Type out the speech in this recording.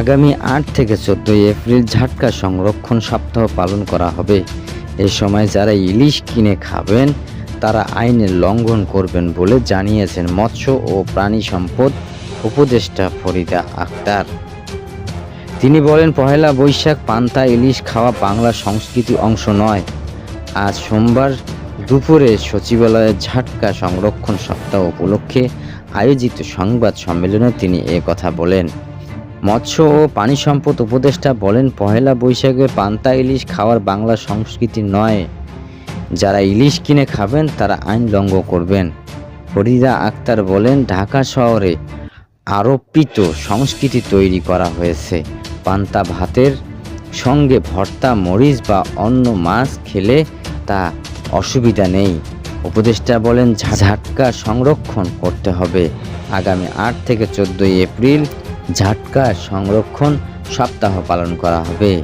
আগামী আট থেকে চোদ্দই এপ্রিল ঝাটকা সংরক্ষণ সপ্তাহ পালন করা হবে। এ সময় যারা ইলিশ কিনে খাবেন, তারা আইনের লঙ্ঘন করবেন বলে জানিয়েছেন মৎস্য ও প্রাণী সম্পদ উপদেষ্টা ফরিদা আক্তার তিনি বলেন, পহেলা বৈশাখ পান্তা ইলিশ খাওয়া বাংলা সংস্কৃতির অংশ নয়। আজ সোমবার দুপুরে সচিবালয়ে ঝাটকা সংরক্ষণ সপ্তাহ উপলক্ষে আয়োজিত সংবাদ সম্মেলনে তিনি এ কথা বলেন। মৎস্য ও পানি সম্পদ উপদেষ্টা বলেন, পহেলা বৈশাখে পান্তা ইলিশ খাওয়ার বাংলা সংস্কৃতি নয়। যারা ইলিশ কিনে খাবেন, তারা আইন লঙ্ঘ করবেন। ফরিদা আক্তার বলেন, ঢাকা শহরে আরোপিত সংস্কৃতি তৈরি করা হয়েছে। পান্তা ভাতের সঙ্গে ভর্তা, মরিচ বা অন্য মাছ খেলে তা অসুবিধা নেই। উপদেষ্টা বলেন, ঝাটকা সংরক্ষণ করতে হবে। আগামী আট থেকে চোদ্দোই এপ্রিল ঝাটকা সংরক্ষণ সপ্তাহ পালন করা হবে।